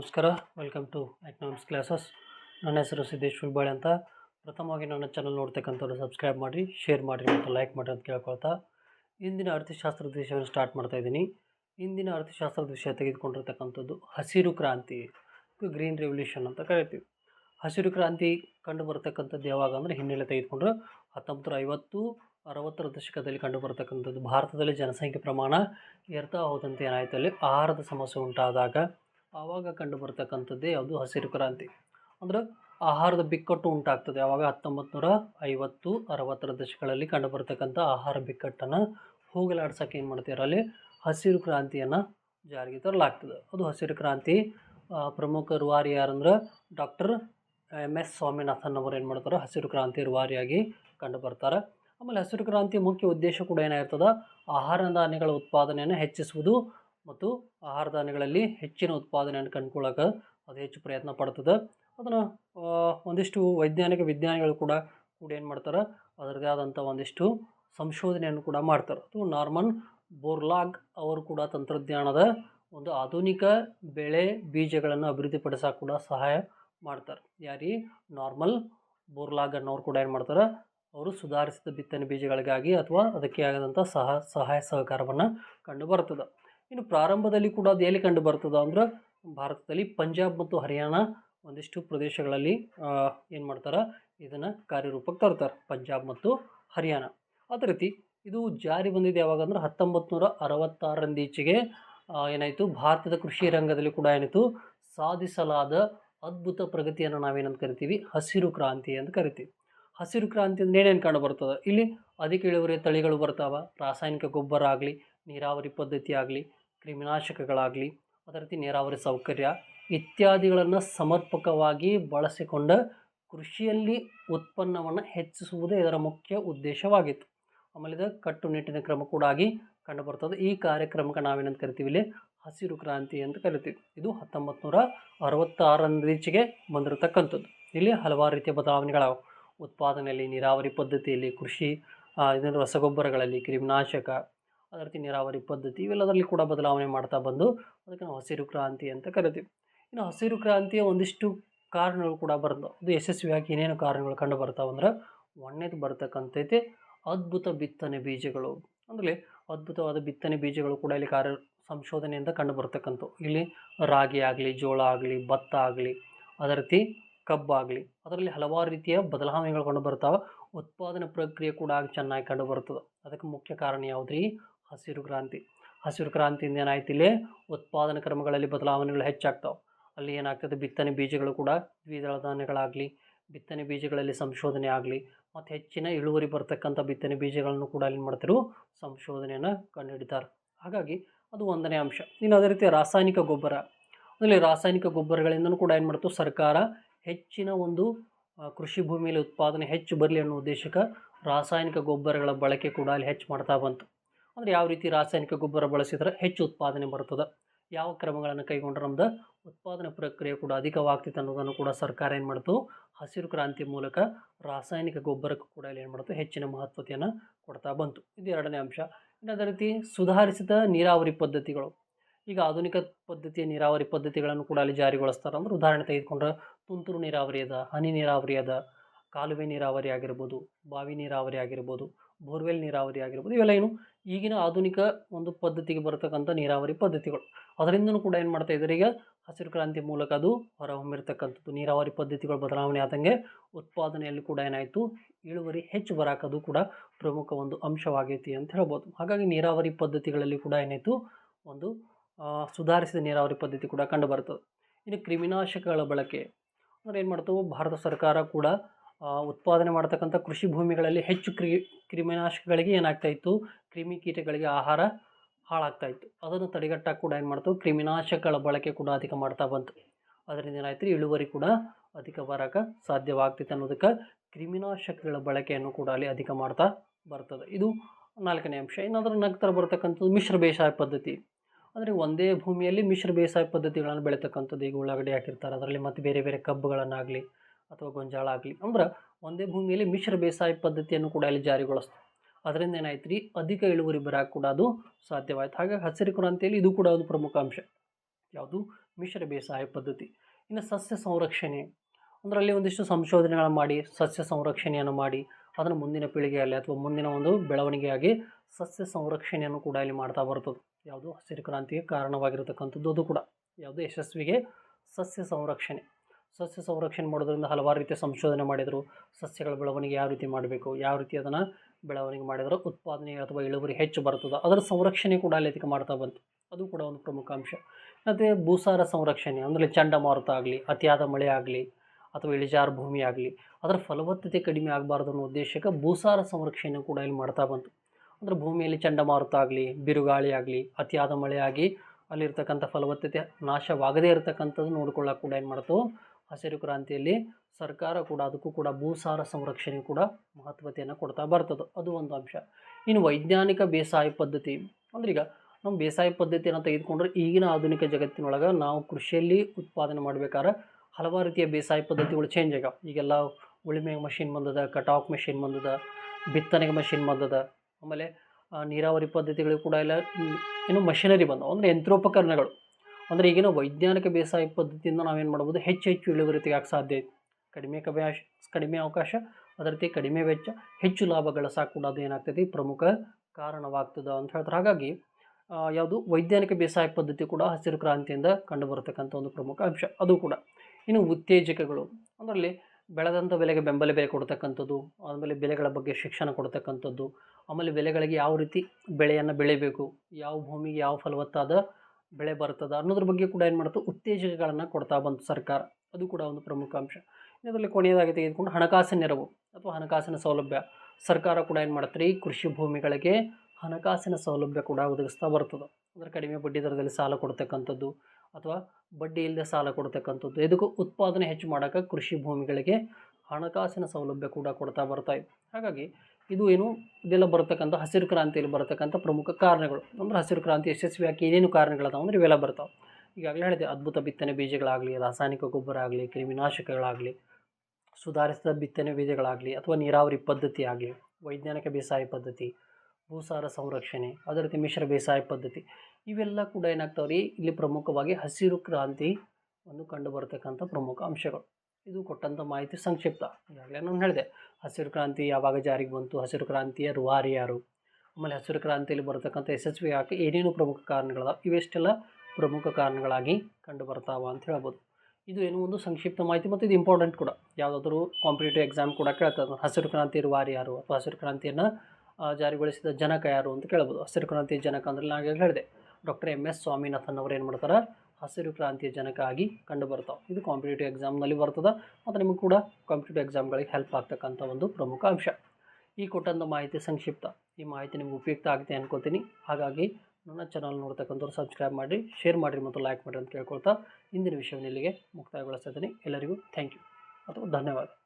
ನಮಸ್ಕಾರ. Welcome to economics classes ನನ್ನ ಹೆಸರು ಸಿದ್ದೇಶ್ ಫುಲ್ಬಾಳೆ ಅಂತ. ಪ್ರಥಮವಾಗಿ ನನ್ನ ಚಾನಲ್ ನೋಡ್ತಕ್ಕಂಥವ್ರು ಸಬ್ಸ್ಕ್ರೈಬ್ ಮಾಡಿ ಶೇರ್ ಮಾಡಿರಿ ಮತ್ತು ಲೈಕ್ ಮಾಡಿ ಅಂತ ಕೇಳ್ಕೊಳ್ತಾ. ಇಂದಿನ ಅರ್ಥಶಾಸ್ತ್ರದ ವಿಷಯವನ್ನು ಸ್ಟಾರ್ಟ್ ಮಾಡ್ತಾ ಇದ್ದೀನಿ. ಇಂದಿನ ಅರ್ಥಶಾಸ್ತ್ರದ ವಿಷಯ ತೆಗೆದುಕೊಂಡಿರ್ತಕ್ಕಂಥದ್ದು ಹಸಿರು ಕ್ರಾಂತಿ ಗ್ರೀನ್ ರೆವಲ್ಯೂಷನ್ ಅಂತ ಕರಿತೀವಿ. ಹಸಿರು ಕ್ರಾಂತಿ ಕಂಡು ಬರ್ತಕ್ಕಂಥದ್ದು ಯಾವಾಗ ಅಂದರೆ ಹಿನ್ನೆಲೆ ತೆಗೆದುಕೊಂಡ್ರೆ ಹತ್ತೊಂಬತ್ತು ಐವತ್ತು, ಅರವತ್ತರ ದಶಕದಲ್ಲಿ ಕಂಡು ಬರತಕ್ಕಂಥದ್ದು ಭಾರತದಲ್ಲಿ ಜನಸಂಖ್ಯೆ ಪ್ರಮಾಣ ಏರ್ತಾ ಹೋದಂತೆ ಏನಾಯಿತು ಅಲ್ಲಿ ಆಹಾರದ ಸಮಸ್ಯೆ ಉಂಟಾದಾಗ ಆವಾಗ ಕಂಡು ಬರ್ತಕ್ಕಂಥದ್ದೇ ಯಾವುದು ಹಸಿರು ಕ್ರಾಂತಿ. ಅಂದ್ರೆ ಆಹಾರದ ಬಿಕ್ಕಟ್ಟು ಉಂಟಾಗ್ತದೆ. ಆವಾಗ ಹತ್ತೊಂಬತ್ತು ನೂರ ಐವತ್ತು, ಅರವತ್ತರ ದಶಕಗಳಲ್ಲಿ ಕಂಡು ಬರ್ತಕ್ಕಂಥ ಆಹಾರ ಬಿಕ್ಕಟ್ಟನ್ನು ಹೋಗಲಾಡ್ಸೋಕೆ ಏನು ಮಾಡ್ತಾರೆ ಅಲ್ಲಿ ಹಸಿರು ಕ್ರಾಂತಿಯನ್ನು ಜಾರಿಗೆ ತರಲಾಗ್ತದೆ. ಅದು ಹಸಿರು ಕ್ರಾಂತಿ ಪ್ರಮುಖ ರೂವಾರಿ ಯಾರಂದ್ರೆ ಡಾಕ್ಟರ್ ಎಂ ಎಸ್ ಸ್ವಾಮಿನಾಥನ್ ಅವರು ಏನು ಮಾಡ್ತಾರೆ? ಹಸಿರು ಕ್ರಾಂತಿ ರೂವಾರಿಯಾಗಿ ಕಂಡು ಬರ್ತಾರೆ ಆಮೇಲೆ ಹಸಿರು ಕ್ರಾಂತಿ ಮುಖ್ಯ ಉದ್ದೇಶ ಕೂಡ ಏನಾಗಿರ್ತದೆ? ಆಹಾರ ಧಾನ್ಯಗಳ ಉತ್ಪಾದನೆಯನ್ನು ಹೆಚ್ಚಿಸುವುದು ಮತ್ತು ಆಹಾರ ಧಾನ್ಯಗಳಲ್ಲಿ ಹೆಚ್ಚಿನ ಉತ್ಪಾದನೆಯನ್ನು ಕಂಡುಕೊಳ್ಳೋಕೆ ಅದು ಹೆಚ್ಚು ಪ್ರಯತ್ನ ಪಡ್ತದೆ. ಅದನ್ನು ಒಂದಿಷ್ಟು ವೈಜ್ಞಾನಿಕ ವಿಜ್ಞಾನಿಗಳು ಕೂಡ ಕೂಡ ಏನು ಮಾಡ್ತಾರೆ ಅದರದೇ ಆದಂಥ ಒಂದಿಷ್ಟು ಸಂಶೋಧನೆಯನ್ನು ಕೂಡ ಮಾಡ್ತಾರೆ. ಅದು ನಾರ್ಮನ್ ಬೋರ್ಲಾಗ್ ಅವರು ಕೂಡ ತಂತ್ರಜ್ಞಾನದ ಒಂದು ಆಧುನಿಕ ಬೆಳೆ ಬೀಜಗಳನ್ನು ಅಭಿವೃದ್ಧಿಪಡಿಸೋಕೆ ಕೂಡ ಸಹಾಯ ಮಾಡ್ತಾರೆ. ಯಾರಿ? ನಾರ್ಮಲ್ ಬೋರ್ಲಾಗ್ ಅನ್ನೋರು ಕೂಡ ಏನು ಮಾಡ್ತಾರೆ, ಅವರು ಸುಧಾರಿಸಿದ ಬಿತ್ತನೆ ಬೀಜಗಳಿಗಾಗಿ ಅಥವಾ ಅದಕ್ಕೆ ಆದಂಥ ಸಹ, ಸಹಾಯ ಸಹಕಾರವನ್ನು ಕಂಡು ಬರ್ತದೆ. ಇನ್ನು ಪ್ರಾರಂಭದಲ್ಲಿ ಕೂಡ ಅದು ಎಲ್ಲಿ ಕಂಡು ಬರ್ತದೆ ಅಂದ್ರೆ ಭಾರತದಲ್ಲಿ ಪಂಜಾಬ್ ಮತ್ತು ಹರಿಯಾಣ ಒಂದಿಷ್ಟು ಪ್ರದೇಶಗಳಲ್ಲಿ ಏನು ಮಾಡ್ತಾರೆ, ಇದನ್ನು ಕಾರ್ಯರೂಪಕ್ಕೆ ತರ್ತಾರೆ, ಪಂಜಾಬ್ ಮತ್ತು ಹರಿಯಾಣ. ಅದೇ ರೀತಿ ಇದು ಜಾರಿ ಬಂದಿದೆ ಯಾವಾಗ ಅಂದ್ರೆ ಹತ್ತೊಂಬತ್ತು ನೂರ ಅರವತ್ತಾರರಂದೀಚೆಗೆ ಏನಾಯಿತು, ಭಾರತದ ಕೃಷಿ ರಂಗದಲ್ಲಿ ಕೂಡ ಏನಾಯಿತು, ಸಾಧಿಸಲಾದ ಅದ್ಭುತ ಪ್ರಗತಿಯನ್ನು ನಾವೇನಂತ ಕರಿತೀವಿ, ಹಸಿರು ಕ್ರಾಂತಿ ಅಂತ ಕರಿತೀವಿ. ಹಸಿರು ಕ್ರಾಂತಿ ಅಂದ್ರೆ ಏನೇನು ಬರ್ತದೆ? ಇಲ್ಲಿ ಅಧಿಕ ಇಳುವರಿ ತಳಿಗಳು ಬರ್ತಾವ, ರಾಸಾಯನಿಕ ಗೊಬ್ಬರ ಆಗಲಿ, ನೀರಾವರಿ ಪದ್ಧತಿ ಆಗಲಿ ಕ್ರಿಮಿನಾಶಕಗಳಾಗಲಿ, ಅದೇ ರೀತಿ ನೀರಾವರಿ ಸೌಕರ್ಯ ಇತ್ಯಾದಿಗಳನ್ನು ಸಮರ್ಪಕವಾಗಿ ಬಳಸಿಕೊಂಡು ಕೃಷಿಯಲ್ಲಿ ಉತ್ಪನ್ನವನ್ನು ಹೆಚ್ಚಿಸುವುದೇ ಇದರ ಮುಖ್ಯ ಉದ್ದೇಶವಾಗಿತ್ತು. ಆಮೇಲೆ ಇದು ಕಟ್ಟುನಿಟ್ಟಿನ ಕ್ರಮ ಕೂಡ ಆಗಿ ಕಂಡುಬರ್ತದೆ. ಈ ಕಾರ್ಯಕ್ರಮಕ್ಕೆ ನಾವೇನಂತ ಕರಿತೀವಿ ಇಲ್ಲಿ? ಹಸಿರು ಕ್ರಾಂತಿ ಅಂತ ಕರಿತೀವಿ. ಇದು ಹತ್ತೊಂಬತ್ತು ನೂರ ಅರವತ್ತಾರರೀಚೆಗೆ ಬಂದಿರತಕ್ಕಂಥದ್ದು. ಇಲ್ಲಿ ಹಲವಾರು ರೀತಿಯ ಬದಲಾವಣೆಗಳಾವು. ಉತ್ಪಾದನೆಯಲ್ಲಿ ನೀರಾವರಿ ಪದ್ಧತಿಯಲ್ಲಿ ಕೃಷಿ ಇದನ್ನು ರಸಗೊಬ್ಬರಗಳಲ್ಲಿ ಕ್ರಿಮಿನಾಶಕ ಅದೇ ರೀತಿ ನೀರಾವರಿ ಪದ್ಧತಿ ಇವೆಲ್ಲದರಲ್ಲಿ ಕೂಡ ಬದಲಾವಣೆ ಮಾಡ್ತಾ ಬಂದು ಅದಕ್ಕೆ ನಾವು ಹಸಿರು ಕ್ರಾಂತಿ ಅಂತ ಕರಿತೀವಿ. ಇನ್ನು ಹಸಿರು ಕ್ರಾಂತಿಯ ಒಂದಿಷ್ಟು ಕಾರಣಗಳು ಕೂಡ ಬರ್ತವೆ ಅದು ಯಶಸ್ವಿಯಾಗಿ ಏನೇನು ಕಾರಣಗಳು ಕಂಡು ಬರ್ತಾವೆ ಅಂದ್ರೆ ಒಣ್ಣೆದು ಬರ್ತಕ್ಕಂಥೈತೆ ಅದ್ಭುತ ಬಿತ್ತನೆ ಬೀಜಗಳು. ಅಂದರೆ ಅದ್ಭುತವಾದ ಬಿತ್ತನೆ ಬೀಜಗಳು ಕೂಡ ಇಲ್ಲಿ ಕಾರ್ಯ ಸಂಶೋಧನೆಯಿಂದ ಕಂಡು ಬರ್ತಕ್ಕಂಥವು. ಇಲ್ಲಿ ರಾಗಿ ಆಗಲಿ, ಜೋಳ ಆಗಲಿ, ಭತ್ತ ಆಗಲಿ ಅದೇ ರೀತಿ ಕಬ್ಬಾಗಲಿ ಅದರಲ್ಲಿ ಹಲವಾರು ರೀತಿಯ ಬದಲಾವಣೆಗಳು ಕಂಡು ಬರ್ತಾವೆ. ಉತ್ಪಾದನೆ ಪ್ರಕ್ರಿಯೆ ಕೂಡ ಚೆನ್ನಾಗಿ ಕಂಡು ಬರ್ತದೆ. ಅದಕ್ಕೆ ಮುಖ್ಯ ಕಾರಣ ಯಾವುದ್ರಿ? ಹಸಿರು ಕ್ರಾಂತಿ. ಹಸಿರು ಕ್ರಾಂತಿಯಿಂದ ಏನಾಯ್ತು ಇಲ್ಲಿ? ಉತ್ಪಾದನಾ ಕ್ರಮಗಳಲ್ಲಿ ಬದಲಾವಣೆಗಳು ಹೆಚ್ಚಾಗ್ತಾವೆ. ಅಲ್ಲಿ ಏನಾಗ್ತದೆ? ಬಿತ್ತನೆ ಬೀಜಗಳು ಕೂಡ ದ್ವಿದಳ ಧಾನ್ಯಗಳಾಗಲಿ, ಬಿತ್ತನೆ ಬೀಜಗಳಲ್ಲಿ ಸಂಶೋಧನೆ ಆಗಲಿ, ಮತ್ತು ಹೆಚ್ಚಿನ ಇಳುವರಿ ಬರ್ತಕ್ಕಂಥ ಬಿತ್ತನೆ ಬೀಜಗಳನ್ನು ಕೂಡ ಏನು ಮಾಡ್ತಿರು ಸಂಶೋಧನೆಯನ್ನು ಕಂಡುಹಿಡಿತಾರೆ. ಹಾಗಾಗಿ ಅದು ಒಂದನೇ ಅಂಶ. ಇನ್ನು ಅದೇ ರೀತಿ ರಾಸಾಯನಿಕ ಗೊಬ್ಬರ. ಅದರಲ್ಲಿ ರಾಸಾಯನಿಕ ಗೊಬ್ಬರಗಳಿಂದನೂ ಕೂಡ ಏನು ಮಾಡ್ತು? ಸರ್ಕಾರ ಹೆಚ್ಚಿನ ಒಂದು ಕೃಷಿ ಭೂಮಿಯಲ್ಲಿ ಉತ್ಪಾದನೆ ಹೆಚ್ಚು ಬರಲಿ ಅನ್ನೋ ಉದ್ದೇಶಕ್ಕೆ ರಾಸಾಯನಿಕ ಗೊಬ್ಬರಗಳ ಬಳಕೆ ಕೂಡ ಅಲ್ಲಿ ಹೆಚ್ಚು ಮಾಡ್ತಾ ಬಂತು. ಅಂದರೆ ಯಾವ ರೀತಿ ರಾಸಾಯನಿಕ ಗೊಬ್ಬರ ಬಳಸಿದ್ರೆ ಹೆಚ್ಚು ಉತ್ಪಾದನೆ ಬರ್ತದೆ ಯಾವ ಕ್ರಮಗಳನ್ನು ಕೈಗೊಂಡ್ರೆ ನಮ್ದು ಉತ್ಪಾದನೆ ಪ್ರಕ್ರಿಯೆ ಕೂಡ ಅಧಿಕವಾಗ್ತಿತ್ತು ಅನ್ನೋದನ್ನು ಕೂಡ ಸರ್ಕಾರ ಏನು ಮಾಡ್ತು? ಹಸಿರು ಕ್ರಾಂತಿ ಮೂಲಕ ರಾಸಾಯನಿಕ ಗೊಬ್ಬರಕ್ಕೂ ಕೂಡ ಏನು ಮಾಡ್ತು? ಹೆಚ್ಚಿನ ಮಹತ್ವತೆಯನ್ನು ಕೊಡ್ತಾ ಬಂತು. ಇದು ಎರಡನೇ ಅಂಶ. ಇನ್ನು ಅದೇ ರೀತಿ ಸುಧಾರಿಸಿದ ನೀರಾವರಿ ಪದ್ಧತಿಗಳು. ಈಗ ಆಧುನಿಕ ಪದ್ಧತಿಯ ನೀರಾವರಿ ಪದ್ಧತಿಗಳನ್ನು ಕೂಡ ಅಲ್ಲಿ ಜಾರಿಗೊಳಿಸ್ತಾರೆ. ಅಂದ್ರೆ ಉದಾಹರಣೆ ತೆಗೆದುಕೊಂಡ್ರೆ ತುಂತುರು ನೀರಾವರಿ ಅದ, ಹನಿ ನೀರಾವರಿ ಅದ, ಕಾಲುವೆ ನೀರಾವರಿ ಆಗಿರ್ಬೋದು, ಬಾವಿ ನೀರಾವರಿ ಆಗಿರ್ಬೋದು, ಬೋರ್ವೆಲ್ ನೀರಾವರಿ ಆಗಿರ್ಬೋದು ಇವೆಲ್ಲ ಏನು? ಈಗಿನ ಆಧುನಿಕ ಒಂದು ಪದ್ಧತಿಗೆ ಬರತಕ್ಕಂಥ ನೀರಾವರಿ ಪದ್ಧತಿಗಳು. ಅದರಿಂದನೂ ಕೂಡ ಏನು ಮಾಡ್ತಾ ಇದ್ದಾರೆ ಈಗ ಹಸಿರು ಕ್ರಾಂತಿ ಮೂಲಕ ಅದು ಹೊರಹೊಮ್ಮಿರ್ತಕ್ಕಂಥದ್ದು. ನೀರಾವರಿ ಪದ್ಧತಿಗಳು ಬದಲಾವಣೆ ಆದಂಗೆ ಉತ್ಪಾದನೆಯಲ್ಲಿ ಕೂಡ ಏನಾಯಿತು? ಇಳುವರಿ ಹೆಚ್ಚು ಬರಾಕದು ಕೂಡ ಪ್ರಮುಖ ಒಂದು ಅಂಶವಾಗೈತಿ ಅಂತ ಹೇಳ್ಬೋದು. ಹಾಗಾಗಿ ನೀರಾವರಿ ಪದ್ಧತಿಗಳಲ್ಲಿ ಕೂಡ ಏನಾಯಿತು? ಒಂದು ಸುಧಾರಿಸಿದ ನೀರಾವರಿ ಪದ್ಧತಿ ಕೂಡ ಕಂಡು ಬರ್ತದೆ. ಇನ್ನು ಕ್ರಿಮಿನಾಶಕಗಳ ಬಳಕೆ. ಅಂದರೆ ಏನು ಮಾಡ್ತವೆ? ಭಾರತ ಸರ್ಕಾರ ಕೂಡ ಉತ್ಪಾದನೆ ಮಾಡ್ತಕ್ಕಂಥ ಕೃಷಿ ಭೂಮಿಗಳಲ್ಲಿ ಹೆಚ್ಚು ಕ್ರಿ, ಕ್ರಿಮಿನಾಶಕಗಳಿಗೆ ಏನಾಗ್ತಾ ಇತ್ತು? ಕ್ರಿಮಿ ಕೀಟಗಳಿಗೆ ಆಹಾರ ಹಾಳಾಗ್ತಾ ಇತ್ತು. ಅದನ್ನು ತಡೆಗಟ್ಟಕ್ಕೆ ಕೂಡ ಏನು ಮಾಡ್ತು? ಕ್ರಿಮಿನಾಶಕಗಳ ಬಳಕೆ ಕೂಡ ಅಧಿಕ ಮಾಡ್ತಾ ಬಂತು. ಅದರಿಂದ ಏನಾಯ್ತು? ಇಳುವರಿ ಕೂಡ ಅಧಿಕ ಬರೋಕ್ಕೆ ಸಾಧ್ಯವಾಗ್ತಿತ್ತು ಅನ್ನೋದಕ್ಕೆ ಕ್ರಿಮಿನಾಶಕಗಳ ಬಳಕೆಯನ್ನು ಕೂಡ ಅಲ್ಲಿ ಅಧಿಕ ಮಾಡ್ತಾ ಬರ್ತದೆ. ಇದು ನಾಲ್ಕನೇ ಅಂಶ. ಇನ್ನಾದ್ರ ನಂತರ ಬರ್ತಕ್ಕಂಥದ್ದು ಮಿಶ್ರ ಬೇಸಾಯ ಪದ್ಧತಿ. ಅಂದರೆ ಒಂದೇ ಭೂಮಿಯಲ್ಲಿ ಮಿಶ್ರ ಬೇಸಾಯ ಪದ್ಧತಿಗಳನ್ನು ಬೆಳೀತಕ್ಕಂಥದ್ದು ಈಗ ಉಳ್ಳಾಗಡ್ಡಿ ಹಾಕಿರ್ತಾರೆ. ಅದರಲ್ಲಿ ಮತ್ತು ಬೇರೆ ಬೇರೆ ಕಬ್ಬುಗಳನ್ನಾಗಲಿ ಅಥವಾ ಗೊಂಜಾಳ ಆಗಲಿ. ಅಂದ್ರೆ ಒಂದೇ ಭೂಮಿಯಲ್ಲಿ ಮಿಶ್ರ ಬೇಸಾಯ ಪದ್ಧತಿಯನ್ನು ಕೂಡ ಅಲ್ಲಿ ಜಾರಿಗೊಳಿಸ್ತಾರೆ ಅದರಿಂದ ಏನಾಯ್ತು ರೀ ಅಧಿಕ ಇಳುವರಿ ಬರೋಕೆ ಕೂಡ ಅದು ಸಾಧ್ಯವಾಯಿತು. ಹಾಗಾಗಿ ಹಸಿರು ಕ್ರಾಂತಿಯಲ್ಲಿ ಇದು ಕೂಡ ಒಂದು ಪ್ರಮುಖ ಅಂಶ. ಯಾವುದು? ಮಿಶ್ರ ಬೇಸಾಯ ಪದ್ಧತಿ. ಇನ್ನು ಸಸ್ಯ ಸಂರಕ್ಷಣೆ. ಅದರಲ್ಲಿ ಒಂದಿಷ್ಟು ಸಂಶೋಧನೆಗಳನ್ನು ಮಾಡಿ, ಸಸ್ಯ ಸಂರಕ್ಷಣೆಯನ್ನು ಮಾಡಿ, ಅದನ್ನು ಮುಂದಿನ ಪೀಳಿಗೆಯಲ್ಲಿ ಅಥವಾ ಮುಂದಿನ ಒಂದು ಬೆಳವಣಿಗೆಯಾಗಿ ಸಸ್ಯ ಸಂರಕ್ಷಣೆಯನ್ನು ಕೂಡ ಇಲ್ಲಿ ಮಾಡ್ತಾ ಬರ್ತದೆ. ಯಾವುದು? ಹಸಿರು ಕ್ರಾಂತಿಗೆ ಕಾರಣವಾಗಿರತಕ್ಕಂಥದ್ದು ಅದು ಕೂಡ. ಯಾವುದು? ಯಶಸ್ವಿಗೆ ಸಸ್ಯ ಸಂರಕ್ಷಣೆ. ಸಸ್ಯ ಸಂರಕ್ಷಣೆ ಮಾಡೋದ್ರಿಂದ ಹಲವಾರು ರೀತಿಯ ಸಂಶೋಧನೆ ಮಾಡಿದರು. ಸಸ್ಯಗಳ ಬೆಳವಣಿಗೆ ಯಾವ ರೀತಿ ಮಾಡಬೇಕು? ಯಾವ ರೀತಿ ಅದನ್ನು ಬೆಳವಣಿಗೆ ಮಾಡಿದರೆ ಉತ್ಪಾದನೆ ಅಥವಾ ಇಳುವರಿ ಹೆಚ್ಚು ಬರ್ತದೆ. ಅದರ ಸಂರಕ್ಷಣೆ ಕೂಡ ಅಲ್ಲಿ ಅದಕ್ಕೆ ಮಾಡ್ತಾ ಬಂತು. ಅದು ಕೂಡ ಒಂದು ಪ್ರಮುಖ ಅಂಶ. ಮತ್ತು ಭೂಸಾರ ಸಂರಕ್ಷಣೆ, ಅಂದರೆ ಚಂಡಮಾರುತ ಆಗಲಿ, ಅತಿಯಾದ ಮಳೆ ಆಗಲಿ, ಅಥವಾ ಇಳಿಜಾರು ಭೂಮಿ ಆಗಲಿ, ಅದರ ಫಲವತ್ತತೆ ಕಡಿಮೆ ಆಗಬಾರ್ದು ಅನ್ನೋ ಉದ್ದೇಶಕ್ಕೆ ಭೂಸಾರ ಸಂರಕ್ಷಣೆ ಕೂಡ ಇಲ್ಲಿ ಮಾಡ್ತಾ ಬಂತು. ಅಂದರೆ ಭೂಮಿಯಲ್ಲಿ ಚಂಡಮಾರುತ ಆಗಲಿ, ಬಿರುಗಾಳಿ ಆಗಲಿ, ಅತಿಯಾದ ಮಳೆ ಆಗಿ ಅಲ್ಲಿರ್ತಕ್ಕಂಥ ಫಲವತ್ತತೆ ನಾಶವಾಗದೇ ಇರತಕ್ಕಂಥದ್ದು ನೋಡ್ಕೊಳ್ಳೋಕೆ ಕೂಡ ಏನು ಮಾಡ್ತು? ಹಸಿರು ಕ್ರಾಂತಿಯಲ್ಲಿ ಸರ್ಕಾರ ಕೂಡ, ಅದಕ್ಕೂ ಕೂಡ ಭೂಸಾರ ಸಂರಕ್ಷಣೆ ಕೂಡ ಮಹತ್ವತೆಯನ್ನು ಕೊಡ್ತಾ ಬರ್ತದೆ. ಅದು ಒಂದು ಅಂಶ. ಇನ್ನು ವೈಜ್ಞಾನಿಕ ಬೇಸಾಯ ಪದ್ಧತಿ. ಅಂದ್ರೆ ಈಗ ನಮ್ಮ ಬೇಸಾಯ ಪದ್ಧತಿಯನ್ನು ತೆಗೆದುಕೊಂಡ್ರೆ, ಈಗಿನ ಆಧುನಿಕ ಜಗತ್ತಿನೊಳಗೆ ನಾವು ಕೃಷಿಯಲ್ಲಿ ಉತ್ಪಾದನೆ ಮಾಡಬೇಕಾದ್ರೆ ಹಲವಾರು ರೀತಿಯ ಬೇಸಾಯ ಪದ್ಧತಿಗಳು ಚೇಂಜ್ ಆಗ್ಯಾವ. ಈಗೆಲ್ಲ ಉಳಿಮೆ ಮಷಿನ್ ಬಂದದ ಕಟಾಕ್ ಮಷಿನ್ ಬಂದದ, ಬಿತ್ತನೆಗೆ ಮಷಿನ್ ಬಂದದ, ಆಮೇಲೆ ನೀರಾವರಿ ಪದ್ಧತಿಗಳು ಕೂಡ ಎಲ್ಲ ಏನು ಮಷಿನರಿ ಬಂದವು. ಅಂದರೆ ಯಂತ್ರೋಪಕರಣಗಳು. ಅಂದರೆ ಈಗಿನ ವೈಜ್ಞಾನಿಕ ಬೇಸಾಯ ಪದ್ಧತಿಯಿಂದ ನಾವೇನು ಮಾಡ್ಬೋದು ಹೆಚ್ಚು ಹೆಚ್ಚು ಇಳುವರಿ ತೆಗೆಯೋಕೆ ಸಾಧ್ಯ ಐತೆ. ಕಡಿಮೆ ಕಬ್ಯಾಶ್, ಕಡಿಮೆ ಅವಕಾಶ ಅದೇ ರೀತಿ ಕಡಿಮೆ ವೆಚ್ಚ, ಹೆಚ್ಚು ಲಾಭ ಸಾಕು ಕೂಡ ಅದು ಏನಾಗ್ತೈತಿ, ಪ್ರಮುಖ ಕಾರಣವಾಗ್ತದೆ ಅಂತ ಹೇಳ್ತಾರೆ. ಹಾಗಾಗಿ ಯಾವುದು ವೈಜ್ಞಾನಿಕ ಬೇಸಾಯ ಪದ್ಧತಿ ಕೂಡ ಹಸಿರು ಕ್ರಾಂತಿಯಿಂದ ಕಂಡು ಬರತಕ್ಕಂಥ ಒಂದು ಪ್ರಮುಖ ಅಂಶ ಅದು ಕೂಡ. ಇನ್ನು ಉತ್ತೇಜಕಗಳು, ಅದರಲ್ಲಿ ಬೆಳೆದಂಥ ಬೆಲೆಗೆ ಬೆಂಬಲ ಬೆಲೆ ಕೊಡ್ತಕ್ಕಂಥದ್ದು ಆಮೇಲೆ ಬೆಲೆಗಳ ಬಗ್ಗೆ ಶಿಕ್ಷಣ ಕೊಡ್ತಕ್ಕಂಥದ್ದು, ಆಮೇಲೆ ಬೆಲೆಗಳಿಗೆ ಯಾವ ರೀತಿ ಬೆಳೆಯನ್ನು ಬೆಳಿಬೇಕು, ಯಾವ ಭೂಮಿಗೆ ಯಾವ ಫಲವತ್ತಾದ ಬೆಳೆ ಬರ್ತದೆ ಅನ್ನೋದ್ರ ಬಗ್ಗೆ ಕೂಡ ಏನು ಮಾಡ್ತು ಉತ್ತೇಜಕಗಳನ್ನು ಕೊಡ್ತಾ ಬಂತು ಸರ್ಕಾರ. ಅದು ಕೂಡ ಒಂದು ಪ್ರಮುಖ ಅಂಶ. ಇದರಲ್ಲಿ ಕೊನೆಯದಾಗಿ ತೆಗೆದುಕೊಂಡು ಹಣಕಾಸಿನ ನೆರವು ಅಥವಾ ಹಣಕಾಸಿನ ಸೌಲಭ್ಯ. ಸರ್ಕಾರ ಕೂಡ ಏನು ಮಾಡ್ತಾರೆ ಈ ಕೃಷಿ ಭೂಮಿಗಳಿಗೆ ಹಣಕಾಸಿನ ಸೌಲಭ್ಯ ಕೂಡ ಒದಗಿಸ್ತಾ ಬರ್ತದೆ. ಅಂದರೆ ಕಡಿಮೆ ಬಡ್ಡಿ ದರದಲ್ಲಿ ಸಾಲ ಕೊಡ್ತಕ್ಕಂಥದ್ದು ಅಥವಾ ಬಡ್ಡಿ ಇಲ್ಲದೆ ಸಾಲ ಕೊಡ್ತಕ್ಕಂಥದ್ದು. ಇದಕ್ಕೂ ಉತ್ಪಾದನೆ ಹೆಚ್ಚು ಮಾಡೋಕ್ಕೆ ಕೃಷಿ ಭೂಮಿಗಳಿಗೆ ಹಣಕಾಸಿನ ಸೌಲಭ್ಯ ಕೂಡ ಕೊಡ್ತಾ ಬರ್ತಾ ಇದೆ. ಹಾಗಾಗಿ ಇದು ಏನು, ಇದೆಲ್ಲ ಬರತಕ್ಕಂಥ ಹಸಿರು ಕ್ರಾಂತಿಯಲ್ಲಿ ಬರತಕ್ಕಂಥ ಪ್ರಮುಖ ಕಾರಣಗಳು. ಅಂದರೆ ಹಸಿರು ಕ್ರಾಂತಿ ಯಶಸ್ವಿಯಾಗಿ ಏನೇನು ಕಾರಣಗಳದಾವ ಅಂದರೆ ಇವೆಲ್ಲ ಬರ್ತಾವೆ. ಈಗಾಗಲೇ ಹೇಳಿದೆ, ಅದ್ಭುತ ಬಿತ್ತನೆ ಬೀಜಗಳಾಗಲಿ, ರಾಸಾಯನಿಕ ಗೊಬ್ಬರ ಆಗಲಿ ಕ್ರಿಮಿನಾಶಕಗಳಾಗಲಿ, ಸುಧಾರಿಸಿದ ಬಿತ್ತನೆ ಬೀಜಗಳಾಗಲಿ, ಅಥವಾ ನೀರಾವರಿ ಪದ್ಧತಿ ಆಗಲಿ, ವೈಜ್ಞಾನಿಕ ಬೇಸಾಯ ಪದ್ಧತಿ, ಭೂಸಾರ ಸಂರಕ್ಷಣೆ, ಅದೇ ರೀತಿ ಮಿಶ್ರ ಬೇಸಾಯ ಪದ್ಧತಿ, ಇವೆಲ್ಲ ಕೂಡ ಏನಾಗ್ತಾವೆ ರೀ ಇಲ್ಲಿ ಪ್ರಮುಖವಾಗಿ ಹಸಿರು ಕ್ರಾಂತಿ ಒಂದು ಕಂಡು ಬರತಕ್ಕಂಥ ಪ್ರಮುಖ ಅಂಶಗಳು. ಇದು ಕೊಟ್ಟಂಥ ಮಾಹಿತಿ ಸಂಕ್ಷಿಪ್ತ. ಈಗಾಗಲೇ ನಾನು ಹೇಳಿದೆ, ಹಸಿರು ಕ್ರಾಂತಿ ಯಾವಾಗ ಜಾರಿಗೆ ಬಂತು, ಹಸಿರು ಕ್ರಾಂತಿಯ ರೂವಾರಿ ಯಾರು? ಆಮೇಲೆ ಹಸಿರು ಕ್ರಾಂತಿಯಲ್ಲಿ ಬರತಕ್ಕಂಥ ಯಶಸ್ವಿ ಯಾಕೆ ಏನೇನು ಪ್ರಮುಖ ಕಾರಣಗಳದಾವ? ಇವೆಷ್ಟೆಲ್ಲ ಪ್ರಮುಖ ಕಾರಣಗಳಾಗಿ ಕಂಡು ಬರ್ತಾವ ಅಂತ ಹೇಳ್ಬೋದು. ಇದು ಏನು ಒಂದು ಸಂಕ್ಷಿಪ್ತ ಮಾಹಿತಿ ಮತ್ತು ಇದು ಇಂಪಾರ್ಟೆಂಟ್ ಕೂಡ. ಯಾವುದಾದ್ರೂ ಕಾಂಪಿಟೇಟಿವ್ ಎಕ್ಸಾಮ್ ಕೂಡ ಕೇಳ್ತದೆ ಹಸಿರು ಕ್ರಾಂತಿ ರುವಾರಿ ಯಾರು ಅಥವಾ ಹಸಿರು ಕ್ರಾಂತಿಯನ್ನು ಜಾರಿಗೊಳಿಸಿದ ಜನಕ ಯಾರು ಅಂತ ಕೇಳ್ಬೋದು. ಹಸಿರು ಕ್ರಾಂತಿಯ ಜನಕ ಅಂದರೆ ನಾನು ಹೇಳಿದೆ, ಡಾಕ್ಟರ್ ಎಂ ಎಸ್ ಸ್ವಾಮಿನಾಥನ್ ಅವರು ಏನು ಮಾಡ್ತಾರೆ? ಹಸಿರು ಕ್ರಾಂತಿಯ ಜನಕ ಆಗಿ ಕಂಡು ಬರ್ತಾವೆ ಇದು ಕಾಂಪಿಟೇಟಿವ್ ಎಕ್ಸಾಮ್ನಲ್ಲಿ ಬರ್ತದೆ ಮತ್ತು ನಿಮಗೆ ಕೂಡ ಕಾಂಪಿಟೇಟಿವ್ ಎಕ್ಸಾಮ್ಗಳಿಗೆ ಹೆಲ್ಪ್ ಆಗ್ತಕ್ಕಂಥ ಒಂದು ಪ್ರಮುಖ ಅಂಶ. ಈ ಕೊಟ್ಟಂಥ ಮಾಹಿತಿ ಸಂಕ್ಷಿಪ್ತ. ಈ ಮಾಹಿತಿ ನಿಮ್ಗೆ ಉಪಯುಕ್ತ ಆಗುತ್ತೆ ಅನ್ಕೋತೀನಿ. ಹಾಗಾಗಿ ನನ್ನ ಚಾನಲ್ ನೋಡ್ತಕ್ಕಂಥವ್ರು ಸಬ್ಸ್ಕ್ರೈಬ್ ಮಾಡಿ ಶೇರ್ ಮಾಡಿರಿ ಮತ್ತು ಲೈಕ್ ಮಾಡಿರಿ ಅಂತ ಕೇಳ್ಕೊಳ್ತಾ ಇಂದಿನ ವಿಷಯವನ್ನು ಇಲ್ಲಿಗೆ ಮುಕ್ತಾಯಗೊಳಿಸ್ತಾ ಇದ್ದೀನಿ. ಎಲ್ಲರಿಗೂ ಥ್ಯಾಂಕ್ ಯು ಅಥವಾ ಧನ್ಯವಾದ.